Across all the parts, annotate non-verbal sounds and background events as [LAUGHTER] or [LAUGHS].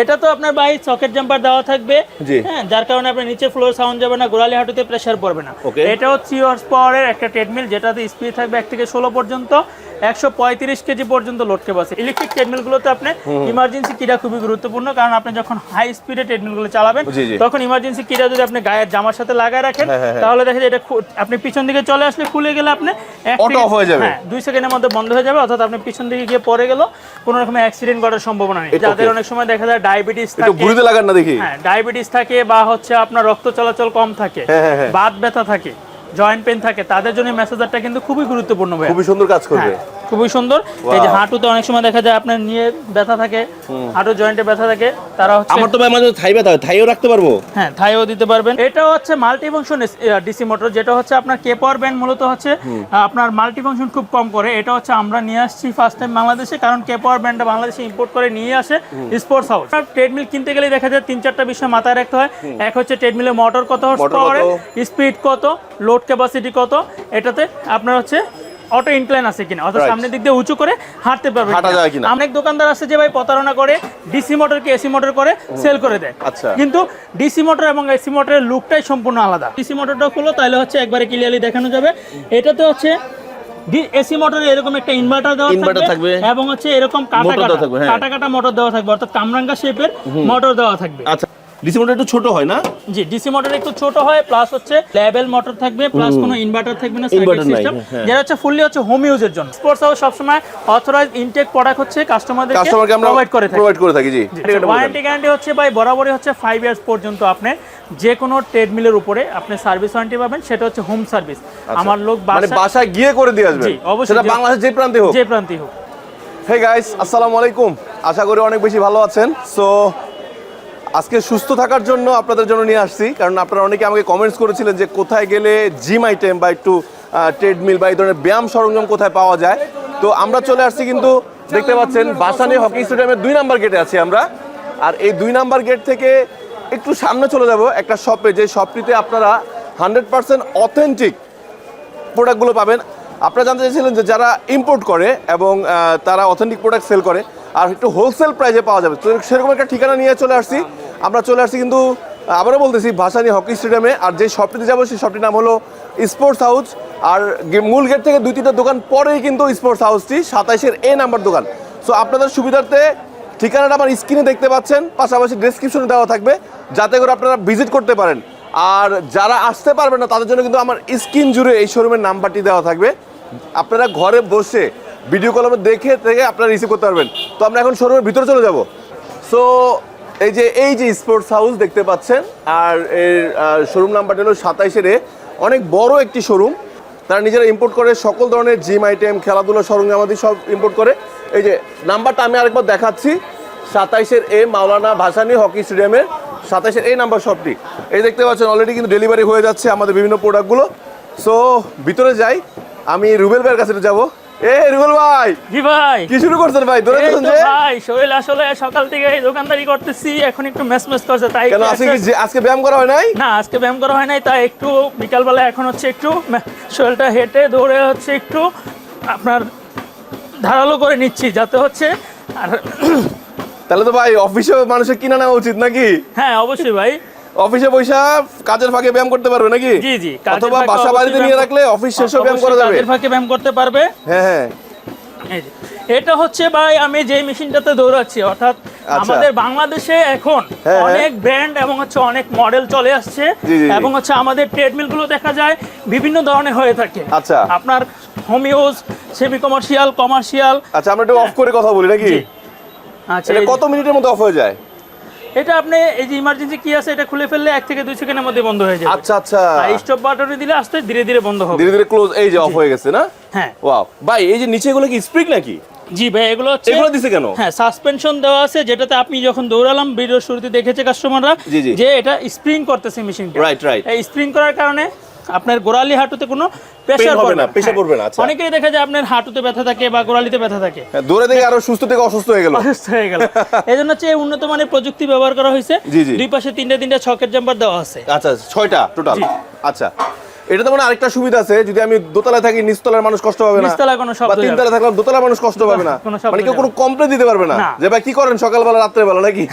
এটা তো আপনার বাই সকেট জাম্পার দেওয়া থাকবে। হ্যাঁ যার কারণে আপনার নিচে ফ্লোর সাউন্ড যাবে না গোড়ালি হাঁটুতে প্রেসার পড়বে না। এটা হচ্ছে থ্রি হর্স পাওয়ারের একটা ট্রেডমিল যেটাতে স্পিড থাকবে এক থেকে ষোলো পর্যন্ত। একশো পঁয়ত্রিশ কেজি পর্যন্ত লোড ক্যাপাসিটি ইলেকট্রিক ট্রেডমিলগুলোতে আপনি ইমার্জেন্সি খুবই গুরুত্বপূর্ণ কারণ আপনি যখন হাই স্পিডে ট্রেডমিলগুলো চালাবেন। তখন ইমার্জেন্সি যদি আপনি গায়ের জামার সাথে লাগায় রাখেন হ্যাঁ, হ্যাঁ, হ্যাঁ। তাহলে দেখা যায় এটা আপনি পিছন দিকে চলে আসলে খুলে গেলে আপনি Auto হয়ে যাবে। হ্যাঁ, দুই সেকেন্ডের মধ্যে বন্ধ হয়ে যাবে অর্থাৎ আপনি পিছন দিকে গিয়ে পড়ে গেল কোনো রকম অ্যাক্সিডেন্ট করার সম্ভাবনা নেই যাদের অনেক সময় দেখা যায় ডায়াবেটিস থাকে লাগান না দেখি হ্যাঁ ডায়াবেটিস থাকে বা হচ্ছে আপনার রক্ত চলাচল কম থাকে। বাত ব্যথা থাকে জয়েন্ট পেন থাকে তাদের জন্য মেসেজারটা কিন্তু খুবই গুরুত্বপূর্ণ ভাই খুবই সুন্দর কাজ করবে। খুবই সুন্দর। এই যে হাঁটুতে অনেক সময় দেখা যায় আপনার নিয়ে ব্যথা থাকে হাঁটু জয়েন্টে ব্যথা থাকে তারা হচ্ছে আমার তো ভাই মাঝে থাই ব্যথা হয় থাইও রাখতে পারব? হ্যাঁ থাইও দিতে পারবেন। এটা হচ্ছে মাল্টি ফাংশন ডিসি মোটর যেটা হচ্ছে আপনার কে পাওয়ার ব্যান্ড মূলত হচ্ছে আপনার মাল্টি ফাংশন খুব কম করে। এটা হচ্ছে আমরা নিয়ে আসছি ফার্স্ট টাইম বাংলাদেশে কারণ কে পাওয়ার ব্যান্ডটা বাংলাদেশে ইম্পোর্ট করে নিয়ে আসে স্পোর্টস হাউস ট্রেডমিল কিনতে গেলে দেখা যায় তিন চারটা বিষয় মাথায় রাখতে হয়। এক হচ্ছে ট্রেডমিলের মোটর কত হর্স পাওয়ারে? স্পিড কত লোড ক্যাপাসিটি কত এটাতে আপনার হচ্ছে অটো ইনক্লাইন আছে কিনা? অর্থাৎ সামনের দিক দিয়ে উঁচু করে হাঁটতে পারবে হাঁটা যায় কিনা। অনেক দোকানদার আছে যে ভাই প্রতারণা করে ডিসি মোটরকে এসি মোটর করে সেল করে দেয়। আচ্ছা। কিন্তু ডিসি মোটর এবং এসি মোটরের লুকটাই সম্পূর্ণ আলাদা। ডিসি মোটরটা খুলো তাহলে হচ্ছে একবারে ক্লিয়ারলি দেখানো যাবে। এটাতে হচ্ছে এসি মোটরে এরকম একটা ইনভার্টার দেওয়া থাকবে। এবং হচ্ছে এরকম কাটা কাটা। কাটা কাটা মোটর দেওয়া থাকবে অর্থাৎ কামরাঙ্গা শেপের মোটর দেওয়া থাকবে। আচ্ছা। ডিসি মোটর একটু ছোট হয় না? জি ডিসি মোটর একটু ছোট হয় প্লাস হচ্ছে লেভেল মোটর থাকবে প্লাস কোনো ইনভার্টার থাকবে না সিস্টেম হ্যাঁ। যেটা হচ্ছে ফুললি হচ্ছে হোম ইউজের জন্য। স্পোর্টস হাউস সবসময় অথরাইজ ইনটেক প্রোডাক্ট হচ্ছে কাস্টমারদেরকে কাস্টমারকে আমরা প্রোভাইড করে থাকে। প্রোভাইড করে থাকি জি। ওয়ারেন্টি গ্যারান্টি হচ্ছে ভাই বরাবরই হচ্ছে ফাইভ ইয়ার্স পর্যন্ত আপনি যে কোনো ট্রেডমিলের উপরে আপনি সার্ভিস ওয়ারেন্টি পাবেন সেটা হচ্ছে হোম সার্ভিস আমার লোক মানে বাসা বাসায় গিয়ে করে দিয়ে আসবে জি, অবশ্যই। সেটা বাংলাদেশ যে প্রান্তে হোক। যে প্রান্তি হোক। হে গাইস আসসালামু আলাইকুম। আশা করি অনেক বেশি ভালো আছেন। সো আজকে সুস্থ থাকার জন্য আপনাদের জন্য নিয়ে আসছি, কারণ আপনারা অনেকে আমাকে কমেন্টস করেছিলেন যে কোথায় গেলে জিম আইটেম বা একটু ট্রেডমিল বা এই ধরনের ব্যায়াম সরঞ্জাম কোথায় পাওয়া যায়। তো আমরা চলে আসছি কিন্তু দেখতে পাচ্ছেন বাসানি হকি স্টেডিয়ামের দুই নাম্বার গেটে আছি আমরা। আর এই দুই নাম্বার গেট থেকে একটু সামনে চলে যাব একটা শপে যে শপটিতে আপনারা হান্ড্রেড পার্সেন্ট অথেন্টিক প্রোডাক্টগুলো পাবেন। আপনারা জানতে চাইছিলেন যে যারা ইম্পোর্ট করে এবং তারা অথেন্টিক প্রোডাক্ট সেল করে আর একটু হোলসেল প্রাইসে পাওয়া যাবে। তো সেরকম একটা ঠিকানা নিয়ে চলে আসছি। আমরা চলে আসছি কিন্তু আবারও বলতেছি, ভাসানি হকি স্টেডিয়ামে আর যে শপটিতে যাব, সেই শপটির নাম হলো স্পোর্টস হাউস আর মূল গেট থেকে দুই তিনটা দোকান পরেই কিন্তু স্পোর্টস হাউসটি সাতাইশের এ নাম্বার দোকান। সো আপনাদের সুবিধার্থে ঠিকানাটা আমার স্ক্রিনে দেখতে পাচ্ছেন। পাশাপাশি ডেসক্রিপশনে দেওয়া থাকবে, যাতে করে আপনারা ভিজিট করতে পারেন। আর যারা আসতে পারবেন না, তাদের জন্য কিন্তু আমার স্ক্রিন জুড়ে এই শোরুমের নাম্বারটি দেওয়া থাকবে। আপনারা ঘরে বসে ভিডিও কলমে দেখে থেকে আপনারা রিসিভ করতে পারবেন। তো আমরা এখন শোরুমের ভিতরে চলে যাব। সো এই যে এই যে স্পোর্টস হাউস দেখতে পাচ্ছেন, আর এর শোরুম নাম্বারটা হলো সাতাইশের এ অনেক বড় একটি শোরুম তারা নিজেরা ইম্পোর্ট করে, সকল ধরনের জিম আইটেম খেলাধুলা সরঞ্জামাদি সব ইম্পোর্ট করে। এই যে নাম্বারটা আমি আরেকবার দেখাচ্ছি। সাতাইশের এ মাওলানা ভাসানি হকি স্টেডিয়ামের সাতাইশের এই নাম্বার শপটি এই দেখতে পাচ্ছেন অলরেডি কিন্তু ডেলিভারি হয়ে যাচ্ছে আমাদের বিভিন্ন প্রোডাক্টগুলো সো ভিতরে যাই। আমি রুবেল ভাইয়ের কাছে যাব। এ রুবেল ভাই। জি ভাই। কি শুরু করছেন ভাই? ধরে এই যে। ভাই শরীর আসলে সকাল থেকে এই দোকানদারি করতেছি এখন একটু করছে তাই কেন আজকে কি যে- আজকে ব্যায়াম করা হয় নাই? না আজকে ব্যায়াম করা হয় নাই তাই একটু বিকালবেলা এখন হচ্ছে একটু শরীরটা হেঁটে দৌড়ে হচ্ছে একটু আপনার ধারালো করে নিচ্ছি যাতে হচ্ছে আর তাহলে তো ভাই অফিসে মানুষের কিনা নেওয়া উচিত নাকি? হ্যাঁ অবশ্যই ভাই। অফিসে বৈশা কাজের ফাঁকে ব্যায়াম করতে পারবে নাকি? জি জি অথবা বাসা বাড়িতে নিয়ে রাখলে অফিস শেষেও ব্যায়াম করা যাবে। কাজের ফাঁকে ব্যায়াম করতে পারবে। হ্যাঁ হ্যাঁ। এটা হচ্ছে ভাই আমি যে মেশিনটাতে দৌড়াচ্ছি অর্থাৎ আচ্ছা। আমাদের বাংলাদেশে এখন হ্যাঁ, অনেক ব্র্যান্ড এবং হচ্ছে অনেক মডেল চলে আসছে। এবং হচ্ছে আমাদের ট্রেডমিলগুলো দেখা যায় বিভিন্ন ধরনের হয়ে থাকে। আচ্ছা। আপনার home use semi commercial commercial আচ্ছা আমরা একটু অফ করে কথা বলি নাকি? আচ্ছা এটা কত মিনিটের মধ্যে অফ হয়ে যায়? এটা আপনি এই যে ইমার্জেন্সি কি আছে এটা খুলে ফেললে এক থেকে দুই সেকেন্ডের মধ্যে বন্ধ হয়ে যাবে। আচ্ছা আচ্ছা। আর স্টপ বাটনে দিলে আস্তে ধীরে ধীরে বন্ধ হবে। ধীরে ধীরে ক্লোজ এই যে অফ হয়ে গেছে না? হ্যাঁ। ওয়াও ভাই এই যে নিচে এগুলো কি স্প্রিং নাকি? জি ভাই এগুলো হচ্ছে এগুলো দিছে কেন? হ্যাঁ সাসপেনশন দেওয়া আছে যেটাতে আপনি যখন দৌড়ালাম ভিডিও শুরুতে দেখেছে কাস্টমাররা। যে এটা স্প্রিং করতেছে মেশিনটা রাইট রাইট এই স্প্রিং করার কারণে আপনার গোড়ালি হাঁটুতে কোনো প্রেসার হবে পড়বে না, প্রেসার pressure পড়বে না, আচ্ছা। অনেকেই দেখা যায় আপনার হাঁটুতে ব্যথা থাকে বা গোড়ালিতে ব্যথা থাকে। হ্যাঁ, দৌড়ে থেকে আরও সুস্থ থেকে অসুস্থ হয়ে গেল। অসুস্থ হয়ে গেল। [LAUGHS] এই জন্য হচ্ছে এই উন্নত মানের প্রযুক্তি ব্যবহার করা হয়েছে। দুই পাশে তিনটা তিনটা ছকের জাম্পার দেওয়া আছে। আচ্ছা ছয়টা টোটাল আচ্ছা। এটা তো মানে আরেকটা সুবিধা আছে যদি আমি দোতলায় থাকি নিচতলার মানুষ কষ্ট পাবে না। নিচতলায় কোনো শব্দ। তিনতলায় থাকলাম দোতলার মানুষ কষ্ট পাবে না। মানে কেউ কোনো কমপ্লেন দিতে পারবে না। যে ভাই কি করেন সকালবেলা রাত্রেবেলা নাকি?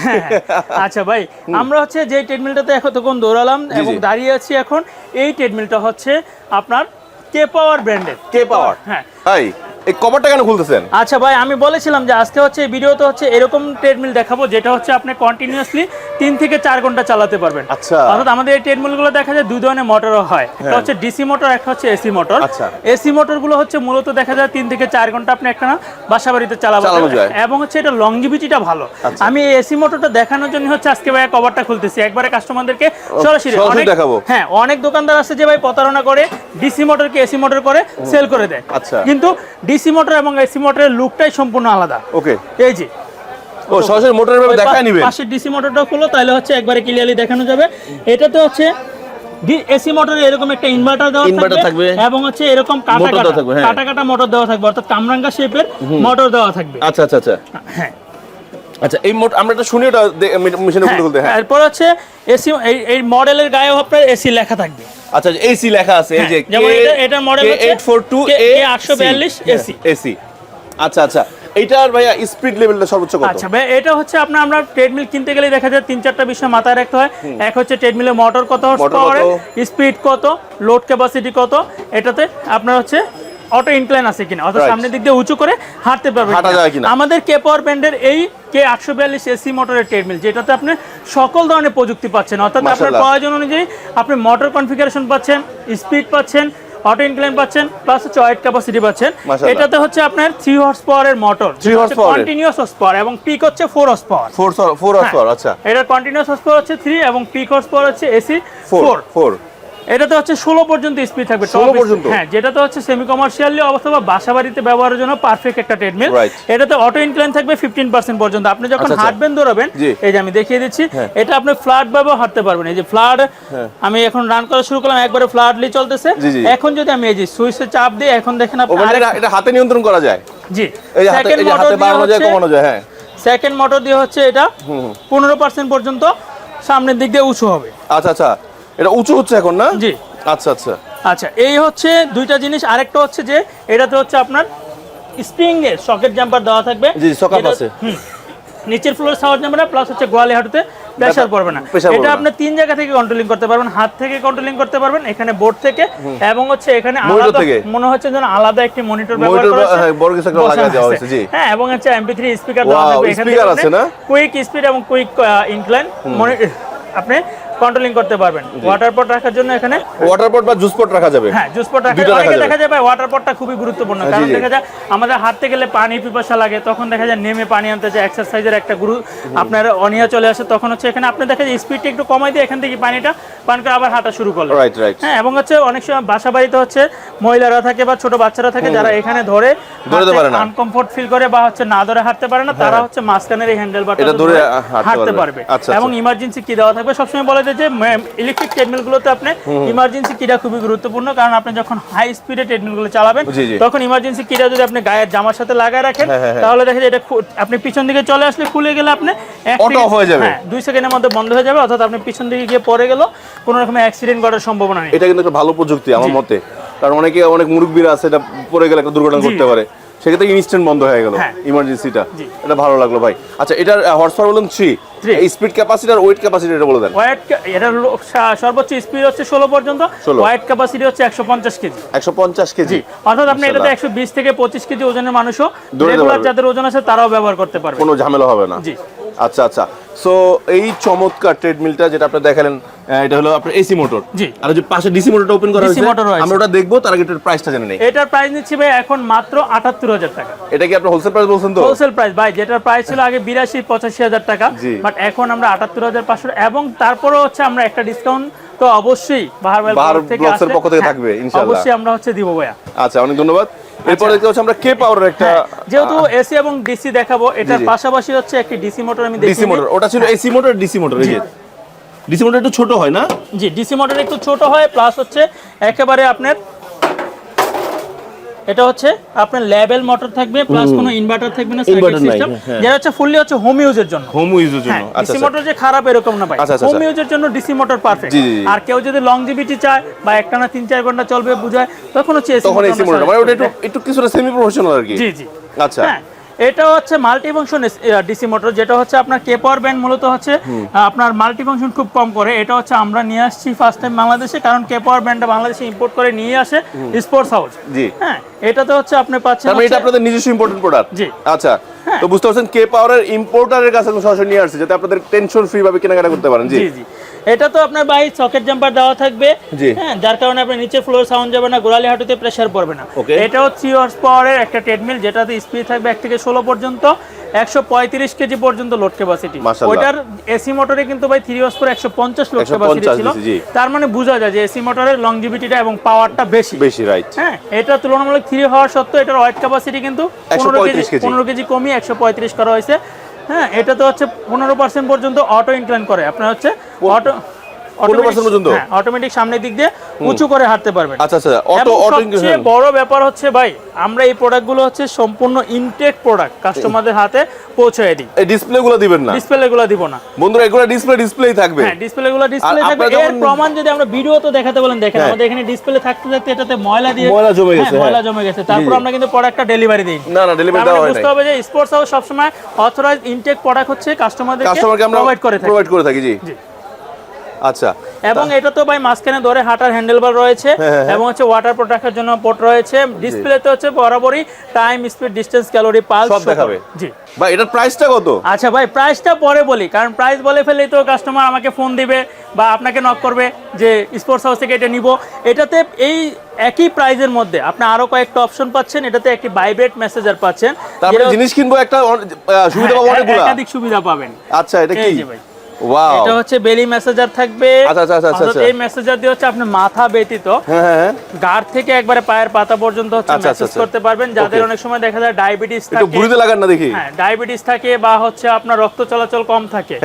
আচ্ছা ভাই আমরা হচ্ছে যে ট্রেডমিলটাতে এতক্ষণ দৌড়ালাম এবং দাঁড়িয়ে আছি এখন এই ট্রেডমিলটা হচ্ছে আপনার কে পাওয়ার ব্র্যান্ডের কে পাওয়ার হ্যাঁ। ভাই এই কভারটা কেন খুলতেছেন? আচ্ছা ভাই আমি বলেছিলাম যে আজকে হচ্ছে এই ভিডিওতে হচ্ছে এরকম ট্রেডমিল দেখাবো যেটা হচ্ছে আপনি কন্টিনিউয়াসলি তিন থেকে চার ঘণ্টা চালাতে পারবেন। আচ্ছা। অর্থাৎ আমাদের এই ট্রেডমিলগুলো দেখা যায় দুই ধরনের মোটরও হয়। একটা হচ্ছে ডিসি মোটর একটা হচ্ছে এসি মোটর আচ্ছা। এসি মোটরগুলো হচ্ছে মূলত দেখা যায় তিন থেকে চার ঘণ্টা আপনি একটা বাসা বাড়িতে চালাবো এবং হচ্ছে এটা লংজিভিটিটা ভালো। আচ্ছা। আমি এই এসি মোটরটা দেখানোর জন্য হচ্ছে আজকে ভাই কভারটা খুলতেছি। একবারে কাস্টমারদেরকে সরাসরি সরাসরি অনেক- দেখাবো। হ্যাঁ অনেক দোকানদার আছে যে ভাই প্রতারণা করে ডিসি মোটরকে এসি মোটর করে সেল করে দেয়। আচ্ছা। কিন্তু ডিসি মোটর এবং এসি মোটরের লুকটাই সম্পূর্ণ আলাদা। ওকে। এই যে। ও সরাসরি মোটরের ভাবে দেখা দেখায় পাশে ডিসি মোটরটা খুলো তাহলে হচ্ছে একবারে ক্লিয়ারলি দেখানো যাবে। এটা তো হচ্ছে এসি মোটরে এরকম একটা ইনভার্টার দেওয়া থাকবে। এবং হচ্ছে এরকম কাটা কাটা থাকবে, হ্যাঁ। কাটা কাটা মোটর দেওয়া থাকবে অর্থাৎ কামরাঙ্গা শেপের মোটর দেওয়া থাকবে। আচ্ছা আচ্ছা আচ্ছা। হ্যাঁ। আচ্ছা এই মোট আমরা এটা শুনি ওটা মেশিনে খুলে খুলতে হ্যাঁ এরপর হচ্ছে এসি এই মডেলের গায়েও আপনার এসি লেখা থাকবে। আচ্ছা এসি লেখা আছে এই যে হ্যাঁ, যেমন এটা- এটার model হচ্ছে K842 K- A K842 AC AC আচ্ছা আচ্ছা এইটার ভাইয়া স্পিড লেভেলটা সর্বোচ্চ কত? আচ্ছা ভাই এটা হচ্ছে আপনার আমরা ট্রেডমিল কিনতে গেলে দেখা যায় তিন চারটা বিষয় মাথায় রাখতে হয়। এক হচ্ছে ট্রেডমিলের মোটর কত Motor পাওয়ারে কত? স্পিড কত লোড ক্যাপাসিটি কত এটাতে আপনার হচ্ছে অটো ইনক্লাইন আছে কিনা? অর্থাৎ সামনের দিক দিয়ে উঁচু করে হাঁটতে কিনা? আমাদের কে পাওয়ার ব্র্যান্ডের এই কে আটশো বিয়াল্লিশ এসি মোটরের ট্রেডমিল যেটাতে আপনি সকল ধরনের প্রযুক্তি পাচ্ছেন। অর্থাৎ আপনার প্রয়োজন অনুযায়ী আপনি মোটর কনফিগারেশন পাচ্ছেন স্পিড পাচ্ছেন অটো ইনক্লাইন পাচ্ছেন প্লাস হচ্ছে ওয়েট ক্যাপাসিটি পাচ্ছেন। এটাতে হচ্ছে আপনার থ্রি হর্স পাওয়ারের মোটর 3 horsepower এর? কন্টিনিউয়াস হর্স পাওয়ার এবং পিক হচ্ছে ফোর হর্স পাওয়ার ফোর হ্যাঁ। ফোর আচ্ছা। এটার কন্টিনিউয়াস হর্স পাওয়ার হচ্ছে থ্রি এবং পিক হর্স পাওয়ার হচ্ছে এসি ফোর ফোর এটাতে হচ্ছে ষোলো পর্যন্ত স্পিড থাকবে 16 top speed। পর্যন্ত? হ্যাঁ যেটাতে হচ্ছে সেমি কমার্শিয়ালি অথবা বাসা বাড়িতে ব্যবহারের জন্য পারফেক্ট একটা ট্রেডমিল. এটাতে অটো ইনক্লাইন থাকবে ফিফটিন পার্সেন্ট পর্যন্ত আপনি যখন আচ্ছা, আচ্ছা। হাঁটবেন দৌড়াবেন এই যে আমি দেখিয়ে দিচ্ছি হ্যাঁ। এটা আপনি ফ্ল্যাট ভাবেও হাঁটতে পারবেন এই যে ফ্ল্যাট আমি এখন রান করা শুরু করলাম একবারে ফ্ল্যাটলি চলতেছে। এখন যদি আমি এই যে সুইচে চাপ দিই এখন দেখেন আপনি এটা- হাতে নিয়ন্ত্রণ করা যায় জি এই হাতে সেকেন্ড মোটর বাড়ানো যায় কমানো যায় হ্যাঁ সেকেন্ড মোটর দিয়ে হচ্ছে এটা পনেরো পার্সেন্ট পর্যন্ত সামনের দিক দিয়ে উঁচু হবে আচ্ছা আচ্ছা এটা উঁচু হচ্ছে এখন না জি আচ্ছা আচ্ছা আচ্ছা এই হচ্ছে দুইটা জিনিস আরেকটা হচ্ছে যে এটাতে হচ্ছে আপনার স্প্রিং এর সকেট জাম্পার দেওয়া থাকবে জি, যেটা- আছে। হুম। নিচের ফ্লোর সাওয়ার যাবে না প্লাস হচ্ছে গোয়ালে হাঁটুতে প্রেসার পড়বে না এটা আপনি তিন জায়গা থেকে কন্ট্রোলিং করতে পারবেন হাত থেকে কন্ট্রোলিং করতে পারবেন এখানে বোর্ড থেকে এবং হচ্ছে এখানে আলাদা? মনে হচ্ছে যেন আলাদা একটি মনিটর ব্যবহার করা বা- হ্যাঁ, বড় কিছু একটা লাগায় দেওয়া হয়েছে, জি। হ্যাঁ এবং হচ্ছে এমপি3 স্পিকার দেওয়া থাকবে এখান speaker আছে না? কুইক স্পিড এবং কুইক ইনক্লাইন আপনি কন্ট্রোলিং করতে পারবেন। ওয়াটার পট রাখার জন্য এখানে ওয়াটার পট বা জুস পট রাখা যাবে। হ্যাঁ জুস পট রাখা রাখা অনেকে দেখা যায় ভাই ওয়াটার পটটা খুবই গুরুত্বপূর্ণ। কারণ দেখা যায় আমাদের হাঁটতে গেলে পানি পিপাসা লাগে তখন দেখা যায় নেমে পানি আনতে যায়। এক্সারসাইজের একটা গুরু আপনার অনিয়া চলে আসে তখন হচ্ছে এখানে আপনি দেখা যায় স্পিডটা একটু কমাই দিয়ে এখান থেকে পানিটা পান করে আবার হাঁটা শুরু করল রাইট রাইট হ্যাঁ এবং হচ্ছে অনেক সময় বাসা বাড়িতে হচ্ছে মহিলারা থাকে বা ছোট বাচ্চারা থাকে যারা এখানে ধরে ধরতে পারে না। আনকমফোর্ট ফিল করে বা হচ্ছে না ধরে হাঁটতে পারে না তারা হচ্ছে মাঝখানের এই হ্যান্ডেল বারটা এটা ধরে হাঁটতে পারবে। পারবে আচ্ছা, এবং আচ্ছা। ইমার্জেন্সি কি দেওয়া থাকবে সবসময় বলা যে ইলেকট্রিক ট্রেডমিলগুলোতে আপনি ইমার্জেন্সি কিটা খুবই গুরুত্বপূর্ণ কারণ আপনি যখন হাই স্পিডে ট্রেডমিলগুলো চালাবেন জি, জি। তখন ইমার্জেন্সি কিটা যদি আপনি গায়ের জামার সাথে লাগায় রাখেন হ্যাঁ, হ্যাঁ, হ্যাঁ। তাহলে দেখা যায় এটা আপনি পিছন দিকে চলে আসলে খুলে গেলে আপনি off হয়ে যাবে। হ্যাঁ, দুই সেকেন্ডের মধ্যে বন্ধ হয়ে যাবে অর্থাৎ আপনি পিছন দিকে গিয়ে পড়ে গেল কোনো রকম অ্যাক্সিডেন্ট করার সম্ভাবনা নেই এটা কিন্তু একটা ভালো প্রযুক্তি আমার মতে কারণ অনেকে অনেক মুরব্বীরা আছে এটা পড়ে গেলে একটা দুর্ঘটনা। ঘটতে পারে সেক্ষেত্রে ইনস্ট্যান্ট বন্ধ হয়ে গেল হ্যাঁ। ইমার্জেন্সিটা এটা ভালো লাগল ভাই। আচ্ছা এটার হর্স পাওয়ার বলুন থ্রি স্পিড ক্যাপাসিটি আর ওয়েট ক্যাপাসিটি এটা বলে দেন। ওয়েট এটা সর্বোচ্চ স্পিড হচ্ছে ষোলো পর্যন্ত। 16 ওয়েট ক্যাপাসিটি হচ্ছে একশো পঞ্চাশ কেজি। একশো পঞ্চাশ কেজি। অর্থাৎ আপনি এটাতে একশো বিশ থেকে পঁচিশ কেজি ওজনের মানুষও রেগুলার যাদের ওজন আছে তারাও ব্যবহার করতে পারবে। কোনো ঝামেলা হবে না। জি। আচ্ছা আচ্ছা। সো এই চমৎকার ট্রেডমিলটা যেটা আপনি দেখালেন এটা হলো আপনার এসি মোটর জি। আর যে পাশে ডিসি মোটরটা ওপেন করা হয়েছে আমরা ওটা দেখব তার আগে এটার প্রাইসটা জেনে নেই। এটার প্রাইস নিচ্ছি ভাই এখন মাত্র আটাত্তর হাজার টাকা। এটা কি আপনার হোলসেল প্রাইস বলছেন তো? হোলসেল প্রাইস ভাই যেটার প্রাইস ছিল আগে বিরাশি পঁচাশি হাজার টাকা বাট এখন আমরা আটাত্তর হাজার পাঁচশো এবং তারপরে হচ্ছে আমরা একটা ডিসকাউন্ট তো অবশ্যই বাহার ভাইয়ের থেকে পক্ষ থেকে হ্যাঁ, থাকবে, ইনশাআল্লাহ। অবশ্যই আমরা হচ্ছে দিব ভাইয়া। আচ্ছা অনেক ধন্যবাদ। এরপর দেখতে হচ্ছে আমরা কে পাওয়ারের একটা যেহেতু এসি এবং ডিসি দেখাবো এটার পাশাপাশি হচ্ছে একটি ডিসি মোটর আমি ডিসি দেখিয়ে মোটর ওটা ছিল এসি মোটর ডিসি মোটর এই যে। ডিসি মোটর একটু ছোট হয় না? জি ডিসি মোটর একটু ছোট হয় প্লাস হচ্ছে একেবারে আপনার এটা হচ্ছে আপনার লেভেল মোটর থাকবে প্লাস কোনো ইনভার্টার থাকবে না সার্কিট সিস্টেম হ্যাঁ। যেটা হচ্ছে ফুললি হচ্ছে হোম ইউজের জন্য। হোম ইউজের জন্য হ্যাঁ আচ্ছা ডিসি আচ্ছা। মোটর যে খারাপ এরকম না ভাই। আচ্ছা, আচ্ছা, হোম আচ্ছা। ইউজের জন্য ডিসি মোটর পারফেক্ট। আর কেউ যদি লংজিভিটি চায় বা একটা না তিন চার ঘণ্টা চলবে বুঝায় তখন হচ্ছে এসি মোটর মানে ওটা একটু একটু কিছুটা সেমি প্রফেশনাল আর কি। জি জি। আচ্ছা। হ্যাঁ এটা হচ্ছে মাল্টি ফাংশন ডিসি মোটর যেটা হচ্ছে আপনার কে পাওয়ার ব্যান্ড মূলত হচ্ছে আপনার মাল্টি ফাংশন খুব কম করে। এটা হচ্ছে আমরা নিয়ে আসছি ফার্স্ট টাইম বাংলাদেশে কারণ কে পাওয়ার ব্যান্ডটা বাংলাদেশে ইম্পোর্ট করে নিয়ে আসে স্পোর্টস হাউস জি। হ্যাঁ এটাতে হচ্ছে আপনি পাচ্ছেন মানে এটা আপনাদের নিজস্ব ইম্পোর্টেন্ট প্রোডাক্ট জি। আচ্ছা হ্যাঁ। তো বুঝতে পারছেন কে পাওয়ারের ইম্পোর্টারের কাছে সরাসরি নিয়ে আসছে যাতে আপনাদের টেনশন ফ্রি ভাবে কেনাকাটা করতে পারেন। জি জি। এটা তো আপনার বাই সকেট জাম্পার দেওয়া থাকবে। হ্যাঁ যার কারণে আপনার নিচে ফ্লোর সাউন্ড যাবে না গোড়ালি হাঁটুতে প্রেসার পড়বে না. এটাও থ্রি হর্স পাওয়ারের একটা ট্রেডমিল যেটাতে স্পিড থাকবে এক থেকে ষোলো পর্যন্ত একশো পঁয়ত্রিশ কেজি পর্যন্ত লোড ক্যাপাসিটি ওইটার এসি মোটরে কিন্তু ভাই থ্রি হর্স পর একশো পঞ্চাশ লোড ক্যাপাসিটি ছিল তার মানে বোঝা যায় যে এসি মোটরের লংজিভিটিটা এবং পাওয়ারটা বেশি। বেশি রাইট হ্যাঁ এটা তুলনামূলক থ্রি হওয়ার সত্ত্বেও এটার ওয়েট ক্যাপাসিটি কিন্তু পনেরো 135 কেজি কেজি। পনেরো কেজি কমিয়ে একশো পঁয়ত্রিশ করা হয়েছে। হ্যাঁ এটা তো হচ্ছে পনেরো পার্সেন্ট পর্যন্ত অটো ইনক্লাইন করে। আপনার হচ্ছে অটো 15% অটোমেটিক সামনের দিক দিয়ে উঁচু করে হাঁটতে পারবেন। আচ্ছা আচ্ছা অটো অটো সবচেয়ে বড় ব্যাপার হচ্ছে ভাই আমরা এই প্রোডাক্টগুলো হচ্ছে সম্পূর্ণ ইনটেক প্রোডাক্ট কাস্টমারদের হাতে পৌঁছে দিই। এই ডিসপ্লে গুলো দিবেন না? ডিসপ্লে গুলো দিব না। বন্ধুরা এগুলো ডিসপ্লে ডিসপ্লেই থাকবে। হ্যাঁ ডিসপ্লে গুলো ডিসপ্লে থাকবে। এর প্রমাণ যদি আমরা ভিডিও তো দেখাতে বলেন দেখেন হ্যাঁ। আমাদের এখানে ডিসপ্লে থাকতে থাকতে এটাতে ময়লা দিয়ে ময়লা জমে হ্যাঁ, গেছে, ময়লা হ্যাঁ। জমে গেছে। তারপর আমরা কিন্তু প্রোডাক্টটা ডেলিভারি দিই। না না ডেলিভারি দেওয়া হয় বুঝতে হবে যে স্পোর্টস হাউস সবসময় অথরাইজ ইনটেক প্রোডাক্ট হচ্ছে কাস্টমারদেরকে প্রোভাইড করে থাকে। প্রোভাইড করে থাকি জি। জি। আচ্ছা। এবং এটা তো ভাই মাঝখানে ধরে হাঁটার হ্যান্ডেলবার রয়েছে এবং হচ্ছে ওয়াটার প্রোটেক্টের জন্য পোর্ট রয়েছে। ডিসপ্লেতে হচ্ছে বরাবরই time speed distance calorie pulse সব দেখাবে। জি। ভাই এটার প্রাইসটা কত? আচ্ছা ভাই প্রাইসটা পরে বলি কারণ প্রাইস বলে ফেলেই তো কাস্টমার আমাকে ফোন দিবে বা আপনাকে নক করবে যে স্পোর্টস হাউস থেকে এটা নিব। এটাতে এই একই প্রাইজের মধ্যে আপনি আরও কয়েকটা অপশন পাচ্ছেন এটাতে একটি বাইব্রেট মেসেজার পাচ্ছেন। তারপরে জিনিস কিনবো একটা সুবিধা পাবো হ্যাঁ, একাধিক সুবিধা পাবেন। আচ্ছা এটা কি? ভাই। ওয়াও এটা হচ্ছে বেলি মেসেজার থাকবে। আচ্ছা, আচ্ছা, আচ্ছা, আচ্ছা। এই মেসেজার দিয়ে হচ্ছে আপনি মাথা ব্যতীত। হ্যাঁ হ্যাঁ হ্যাঁ। গাড় থেকে একবারে পায়ের পাতা পর্যন্ত হচ্ছে আচ্ছা, আচ্ছা, মেসেজ আচ্ছা। করতে পারবেন। যাদের অনেক সময় দেখা যায় ডায়াবেটিস একটু থাকে ঘুরিতে লাগান না দেখি। হ্যাঁ ডায়াবেটিস থাকে বা হচ্ছে আপনার রক্ত চলাচল কম থাকে।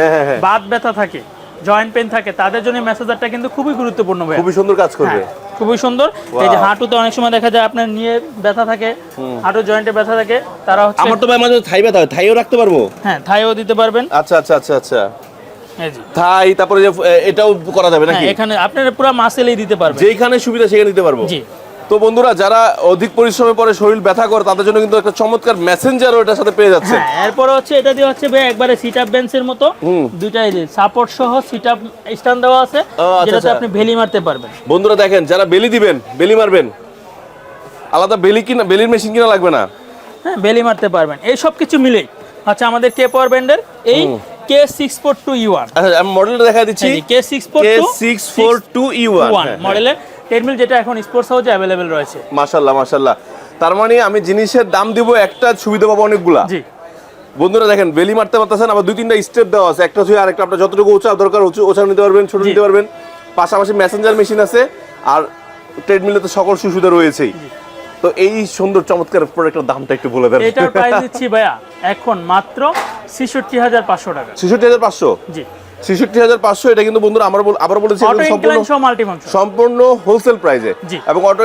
বাত ব্যথা থাকে জয়েন্ট পেন থাকে তাদের জন্য মেসেজারটা কিন্তু খুবই গুরুত্বপূর্ণ ভাই খুবই সুন্দর কাজ করবে। খুবই সুন্দর। এই যে. হাঁটুতে অনেক সময় দেখা যায় আপনার নিয়ে ব্যথা থাকে হাঁটু জয়েন্টে ব্যথা থাকে তারা হচ্ছে আমার তো ভাই মাঝে থাই ব্যথা হয় থাইও রাখতে পারব? হ্যাঁ থাইও দিতে পারবেন। আচ্ছা আচ্ছা আচ্ছা আচ্ছা। থাই তারপরে যে এটাও করা যাবে হ্যাঁ নাকি? এখানে আপনার পুরো মাসেলেই দিতে পারবেন। যেখানে সুবিধা সেখানে দিতে পারব? জি। তো বন্ধুরা যারা অধিক পরিশ্রমের পরে শরীর ব্যথা করে তাদের জন্য কিন্তু একটা চমৎকার মেসেঞ্জারও এটার সাথে পেয়ে যাচ্ছে। হ্যাঁ এরপরে হচ্ছে এটা দিয়ে হচ্ছে ভাই একবারে সিট আপ বেঞ্চের মতো। সাপোর্ট সহ সিট আপ স্ট্যান্ড দেওয়া আছে আচ্ছা, যেটাতে আচ্ছা। আপনি ভেলি মারতে পারবেন। বন্ধুরা দেখেন যারা বেলি দিবেন বেলি মারবেন। আলাদা বেলি কিনা বেলির মেশিন কিনা লাগবে না। হ্যাঁ বেলি মারতে পারবেন। এই সব কিছু মিলেই। আচ্ছা আমাদের কে পাওয়ার ব্যান্ডের এই কে সিক্স ফোর টু আমি মডেলটা দেখা দিচ্ছি। K six four six four two মডেলের ট্রেডমিল যেটা এখন স্পোর্টস হাউসে অ্যাভেলেবেল রয়েছে। মাশাল্লাহ মাশাল্লাহ তার মানে আমি জিনিসের দাম দিব একটা সুবিধা পাবো অনেকগুলা। জি। বন্ধুরা দেখেন বেলি মারতে পারতেছেন আবার দুই তিনটা স্টেপ দেওয়া আছে। একটা হচ্ছে আরেকটা আপনার যতটুকু উঁচা দরকার উঁচু ওচা নিতে পারবেন ছোট নিতে পারবেন। পাশাপাশি মেসেঞ্জার মেশিন আছে আর ট্রেডমিলে তো সকল সুবিধা রয়েছেই। তো এই সুন্দর চমৎকার প্রোডাক্টের দামটা একটু বলে দেন। এটার প্রাইস দিচ্ছি ভাইয়া এখন মাত্র ছেষট্টি হাজার পাঁচশো টাকা। ছেষট্টি হাজার পাঁচশো? জি। ছেষট্টি হাজার পাঁচশো এটা কিন্তু বন্ধুরা আমার আবার বলেছি সম্পূর্ণ হোলসেল প্রাইসে এবং অটো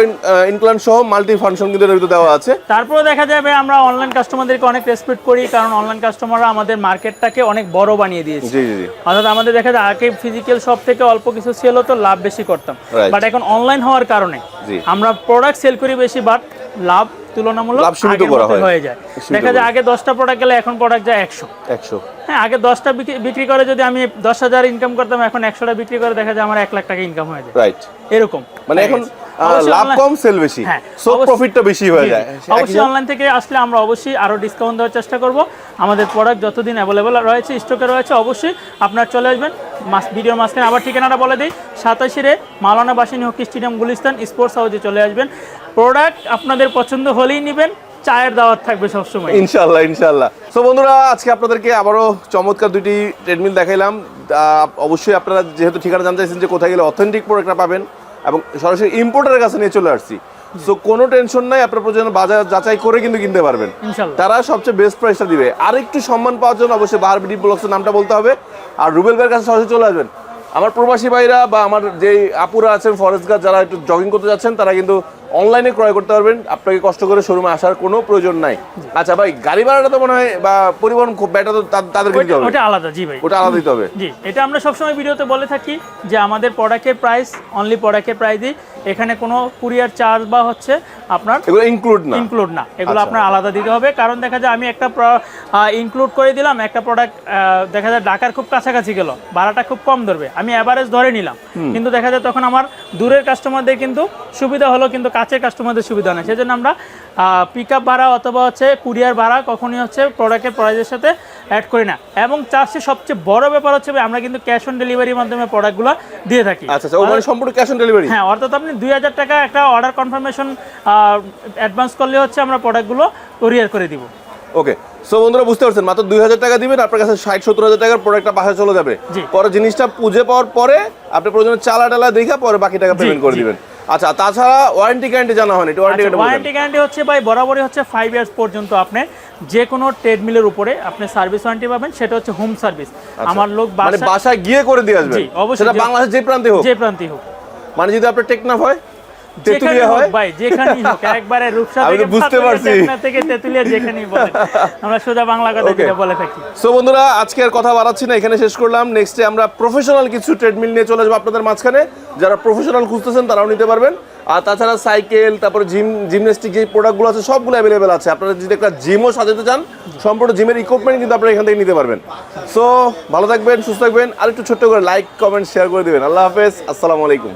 ইনক্লান সহ মাল্টি ফাংশন কিন্তু এর দেওয়া আছে। তারপরে দেখা যাবে আমরা অনলাইন কাস্টমারদেরকে অনেক রেসপেক্ট করি কারণ অনলাইন কাস্টমাররা আমাদের মার্কেটটাকে অনেক বড় বানিয়ে দিয়েছে। জি জি অর্থাৎ আমাদের দেখা যায় আগে ফিজিক্যাল শপ থেকে অল্প কিছু সেল হতো লাভ বেশি করতাম। বাট এখন অনলাইন হওয়ার কারণে আমরা প্রোডাক্ট সেল করি বেশি বাট লাভ তুলনামূলক হয়। হয়ে যায়। দেখা যায় আগে দশটা প্রোডাক্ট গেলে এখন প্রোডাক্ট যায় একশো। একশো। হ্যাঁ আগে দশটা বিক্রি- করে যদি আমি দশ হাজার ইনকাম করতাম এখন একশোটা বিক্রি করে দেখা যায় আমার এক লাখ টাকা ইনকাম হয়ে যায়। রাইট এরকম। মানে এখন অবশ্যই লাভ কম সেল বেশি। হ্যাঁ, সো প্রফিটটা বেশি হয়ে। যায়। অবশ্যই অনলাইন থেকে আসলে আমরা অবশ্যই আরও ডিসকাউন্ট দেওয়ার চেষ্টা করব। আমাদের প্রোডাক্ট যতদিন অ্যাভেলেবল রয়েছে স্টকে রয়েছে অবশ্যই আপনার চলে আসবেন। মাস ভিডিওর মাঝখানে আবার ঠিকানাটা বলে দিই। সাতাশিরে Maulana Bhashani hockey stadium Gulistan Sports হাউসে চলে আসবেন। প্রোডাক্ট আপনাদের পছন্দ হলেই নেবেন চায়ের দাওয়াত থাকবে সবসময়। ইনশাল্লাহ ইনশাল্লাহ সো বন্ধুরা আজকে আপনাদেরকে আবারও চমৎকার দুটি ট্রেডমিল দেখাইলাম। অবশ্যই আপনারা যেহেতু ঠিকানা জানতে চাইছেন যে কোথায় গেলে অথেন্টিক প্রোডাক্টটা পাবেন এবং সরাসরি ইম্পোর্টারের কাছে নিয়ে চলে আসছি। সো কোনো টেনশন নাই আপনার প্রয়োজন বাজার যাচাই করে কিন্তু কিনতে পারবেন। তারা সবচেয়ে বেস্ট প্রাইসটা দিবে। আর একটু সম্মান পাওয়ার জন্য অবশ্যই বাহার বিডি ব্লগসের নামটা বলতে হবে। আর রুবেল ভাইয়ের কাছে সরাসরি চলে আসবেন। আমার প্রবাসী ভাইরা বা আমার যে আপুরা আছেন ফরেস্ট গার্ড যারা একটু জগিং করতে যাচ্ছেন তারা কিন্তু অনলাইনে ক্রয় করতে পারবেন। আপনাকে কষ্ট করে শোরুমে আসার কোনো প্রয়োজন নাই। আচ্ছা ভাই গাড়ি ভাড়াটা তো মনে হয় বা পরিবহন খুব ব্যাটা তো তা- তাদেরকে দিতে হবে। ওটা আলাদা জি ভাই। ওটা আলাদা দিতে হবে। জি এটা আমরা সবসময় ভিডিওতে বলে থাকি যে আমাদের প্রোডাক্টের প্রাইস অনলি প্রোডাক্টের প্রাইসই এখানে কোনো কুরিয়ার চার্জ বা হচ্ছে আপনার এগুলো ইনক্লুড না। ইনক্লুড না। এগুলো আচ্ছা। আপনার আলাদা দিতে হবে। কারণ দেখা যায় আমি একটা ইনক্লুড করে দিলাম একটা প্রোডাক্ট দেখা যায় ঢাকার খুব কাছাকাছি গেল। ভাড়াটা খুব কম ধরবে। আমি অ্যাভারেজ ধরে নিলাম। কিন্তু দেখা যায় তখন আমার দূরের কাস্টমারদের কিন্তু সুবিধা হলো কিন্তু কাছের কাস্টমারদের সুবিধা নেই। সেজন্য আমরা পিক আপ ভাড়া অথবা হচ্ছে কুরিয়ার ভাড়া কখনই হচ্ছে প্রোডাক্টের প্রাইজের সাথে অ্যাড করি না। এবং চার্জের সবচেয়ে বড় ব্যাপার হচ্ছে আমরা কিন্তু ক্যাশ অন ডেলিভারির মাধ্যমে প্রোডাক্টগুলো দিয়ে থাকি। আচ্ছা আচ্ছা মানে সম্পূর্ণ ক্যাশ অন ডেলিভারি হ্যাঁ অর্থাৎ আপনি দুই হাজার টাকা একটা অর্ডার কনফার্মেশন অ্যাডভান্স করলে হচ্ছে আমরা প্রোডাক্টগুলো কুরিয়ার করে দিব। ওকে সো বন্ধুরা বুঝতে পারছেন মাত্র দুই হাজার টাকা দিবেন আপনার কাছে ষাট সত্তর হাজার টাকার প্রোডাক্টটা বাসায় চলে যাবে। পরে জিনিসটা পুজে পাওয়ার পরে আপনি প্রয়োজনে চালা টালা দেখে পরে বাকি টাকা পেমেন্ট করে দিবেন। আচ্ছা তাছাড়া ওয়ারেন্টি গ্যারান্টি জানা হয়নি ওয়ারেন্টি গ্যারান্টি ওয়ারেন্টি গ্যারান্টি হচ্ছে ভাই বরাবরই হচ্ছে ফাইভ ইয়ার্স পর্যন্ত আপনি যে কোনো ট্রেডমিলের উপরে আপনি সার্ভিস ওয়ারেন্টি পাবেন সেটা হচ্ছে হোম সার্ভিস আমার লোক মানে বাসায় গিয়ে করে দিয়ে আসবে অবশ্যই। বাংলাদেশ যে প্রান্তে হোক। যে প্রান্তে হোক। মানে যদি আপনার টেকনাফ হয়? তেতুলিয়া হয়? ভাই যেখানেই হোক একবারে রূপসা থেকে বুঝতে পারছি। থেকে তেতুলিয়া যেখানেই বলেন আমরা সোজা বাংলা কথা. যেটা বলে থাকি। সো বন্ধুরা আজকে আর কথা বাড়াচ্ছি না এখানে শেষ করলাম। নেক্সটে আমরা প্রফেশনাল কিছু ট্রেডমিল নিয়ে চলে যাব আপনাদের মাঝখানে। যারা প্রফেশনাল খুঁজতেছেন তারাও নিতে পারবেন। আর তাছাড়া সাইকেল তারপরে জিম জিমন্যাস্টিক যে প্রোডাক্টগুলো আছে সবগুলো অ্যাভেলেবেল আছে। আপনারা যদি একটা জিমও সাজাতে চান সম্পূর্ণ জিমের ইকুইপমেন্ট কিন্তু আপনারা এখান থেকে নিতে পারবেন। সো ভালো থাকবেন সুস্থ থাকবেন। আর একটু ছোট্ট করে লাইক কমেন্ট শেয়ার করে দিবেন। আল্লাহ হাফেজ। আসসালামু আলাইকুম।